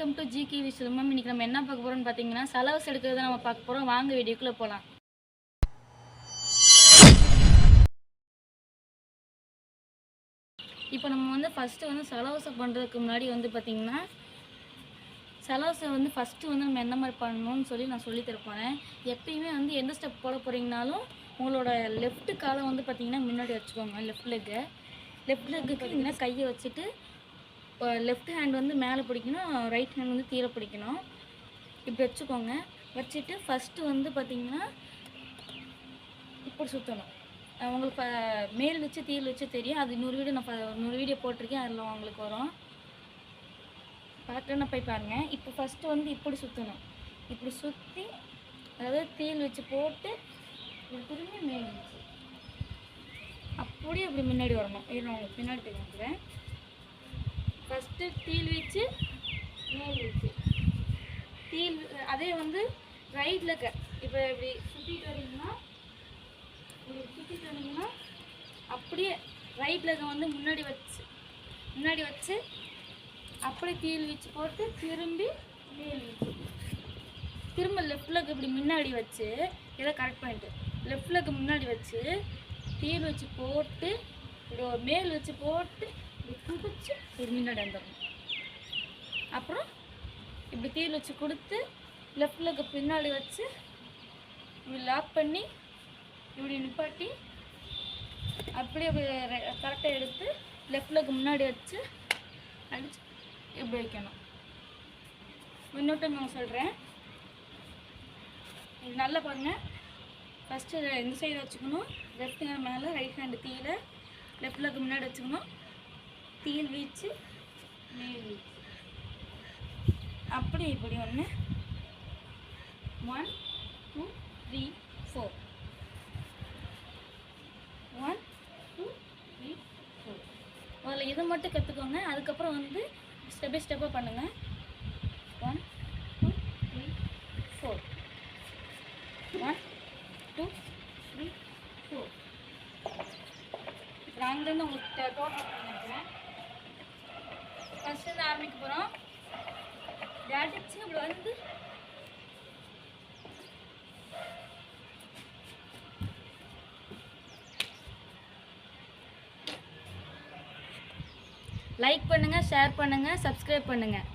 Welcome to GK விஷயம் ma'am இன்றைக்கி நம்ம என்ன பார்க்க போறோம்னு பார்த்தீங்கன்னா செலவு எடுக்கிறத நம்ம பார்க்க போறோம். வாங்க வீடியோக்குள்ளே போகலாம் இப்போ நம்ம வந்து ஃபஸ்ட்டு வந்து செலவசை பண்ணுறதுக்கு முன்னாடி வந்து பார்த்திங்கன்னா செலவசை வந்து ஃபஸ்ட்டு வந்து நம்ம என்ன மாதிரி பண்ணணும்னு சொல்லி நான் சொல்லித்தரப்போனேன் எப்பயுமே வந்து எந்த ஸ்டெப் போட போகிறீங்கனாலும் உங்களோட லெஃப்ட் காலை வந்து பார்த்திங்கன்னா முன்னாடி வச்சுக்கோங்க. லெஃப்ட் லெக்கை லெஃப்ட் லெக்கு பார்த்தீங்கன்னா கையை வச்சுட்டு லெஃப்ட் ஹேண்ட் வந்து மேலே பிடிக்கணும் ரைட் ஹேண்ட் வந்து கீழே பிடிக்கணும். இப்படி வச்சுக்கோங்க. வச்சுட்டு ஃபஸ்ட்டு வந்து பார்த்திங்கன்னா இப்படி சுற்றணும் உங்களுக்கு மேல் வச்சு தீல் வச்சு தெரியும். அது நூறு வீடியோ நான் நூறு வீடியோ போட்டிருக்கேன். அதில் உங்களுக்கு வரும். பார்க்கலன்னா போய் பாருங்கள் இப்போ ஃபஸ்ட்டு வந்து இப்படி சுற்றணும் இப்படி சுற்றி அதாவது தீல் வச்சு போட்டு இப்படி திரும்பி மேல் வச்சு. அப்படியே இப்படி முன்னாடி வரணும். இது நான் உங்களுக்கு பின்னாடி தெரியும் ஃபஸ்ட்டு தீல் வச்சு மேல் வச்சு. தீல் அதே வந்து ரைட்டில் க இப்போ இப்படி சுற்றிட்டு வரீங்கன்னா இப்படி சுற்றிட்டு வந்தீங்கன்னா அப்படியே ரைட் இருக்க வந்து முன்னாடி வச்சு முன்னாடி வச்சு அப்படியே தீல் வச்சு போட்டு திரும்பி மேல் வச்சு. திரும்ப லெஃப்ட் லெக் இப்படி முன்னாடி வச்சு இதை கரெக்ட் பண்ணிட்டு. லெஃப்ட் லெக் முன்னாடி வச்சு தீல் வச்சு போட்டு இப்படி ஒரு மேல் வச்சு போட்டு குதிச்சு இப்படி முன்னாடி வந்துடணும் அப்புறம் இப்படி தீல் வச்சு கொடுத்து லெஃப்ட் லெக்கு பின்னாடி வச்சு இப்படி லாக் பண்ணி இப்படி நிப்பாட்டி அப்படியே அப்படி கரெக்டாக எடுத்து லெஃப்ட் லெக்கு முன்னாடி வச்சு அடிச்சு இப்படி வைக்கணும். இன்னொரு டைம் நான் சொல்கிறேன் இது நல்லா பாருங்கள் ஃபஸ்ட்டு இந்த சைடு வச்சுக்கணும். லெஃப்ட் ஹேண்ட் மேலே ரைட் ஹேண்டு கீழே லெஃப்ட் லெக்கு முன்னாடி வச்சுக்கணும். வீச்சு மேல் வீச்சு. அப்படி இப்படி ஒன்று one two three four one two three four அதில் இதை மட்டும் கற்றுக்கோங்க அதுக்கப்புறம் வந்து ஸ்டெப் பை ஸ்டெப்பாக பண்ணுங்கள் one two three four one two three four நாங்கள் உங்களுக்கு டோட்டல் பண்ணிக்கிறேன் ஃபஸ்ட்டு ஆரம்பிக்க போகிறோம் அடிச்சு இப்படி வந்து. லைக் பண்ணுங்கள் ஷேர் பண்ணுங்கள் சப்ஸ்கிரைப் பண்ணுங்கள்